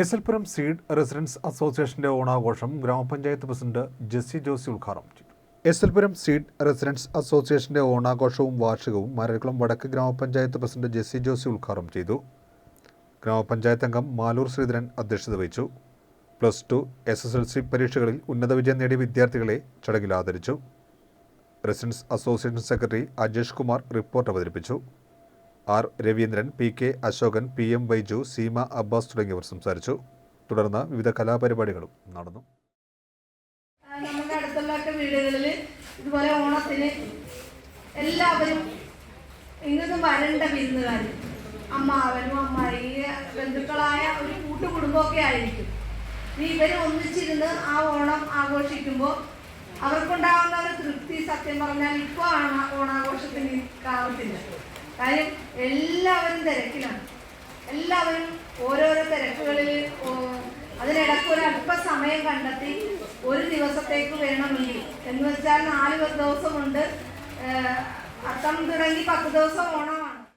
S L Puram seed residence അസോസിയേഷന്റെ ഓണാഘോഷം ഗ്രാമപഞ്ചായത്ത് പ്രസിഡന്റ് ജെസ്സി ജോസി ഉദ്ഘാടനം ചെയ്തു. S L Puram seed residence അസോസിയേഷന്റെ ഓണാഘോഷവും വാർഷികവും മരക്കുളം വടക്ക് ഗ്രാമപഞ്ചായത്ത് പ്രസിഡന്റ് ജെസ്സി ജോസി ഉദ്ഘാടനം ചെയ്തു. ഗ്രാമപഞ്ചായത്ത് അംഗം മാലൂർ ശ്രീധരൻ അധ്യക്ഷത വഹിച്ചു. Plus two S S L C പരീക്ഷകളിൽ ഉന്നത വിജയം നേടിയ വിദ്യാർത്ഥികളെ ചടങ്ങിൽ ആദരിച്ചു. Residence association secretary Ajesh Kumar report അവതരിപ്പിച്ചു. R Raveendran P K Ashokan P M Baiju Seema Abbas തുടങ്ങിയവർ സംസാരിച്ചു. തുടർന്ന് വിവിധ കലാപരിപാടികളും നടന്നു. നമ്മുടെ അടുത്തുള്ളൊക്കെ വീടുകളിൽ ഇതുപോലെ ഓണത്തിന് എല്ലാവരും ഇങ്ങൊന്നും വരണ്ട വിരുന്നുകാർ അമ്മാവനും അമ്മായി ബന്ധുക്കളായ ഒരു കൂട്ടുകുടുംബമൊക്കെ ആയിരിക്കും. ഇനി ഇവർ ഒന്നിച്ചിരുന്ന് ആ ഓണം ആഘോഷിക്കുമ്പോൾ അവർക്കുണ്ടാകുന്ന ഒരു തൃപ്തി സത്യം പറഞ്ഞാൽ ഇപ്പോൾ ആണ് ഓണാഘോഷത്തിന് കാര്യം എല്ലാവരും തിരക്കിലാണ്. എല്ലാവരും ഓരോരോ തിരക്കുകളിൽ അതിനിടയ്ക്ക് ഒരു അല്പ സമയം കണ്ടെത്തി ഒരു ദിവസത്തേക്ക് വേണമെങ്കിൽ എന്ന് വെച്ചാൽ നാല് ദിവസമുണ്ട്. അത്തം തുടങ്ങി പത്ത് ദിവസം ഓണം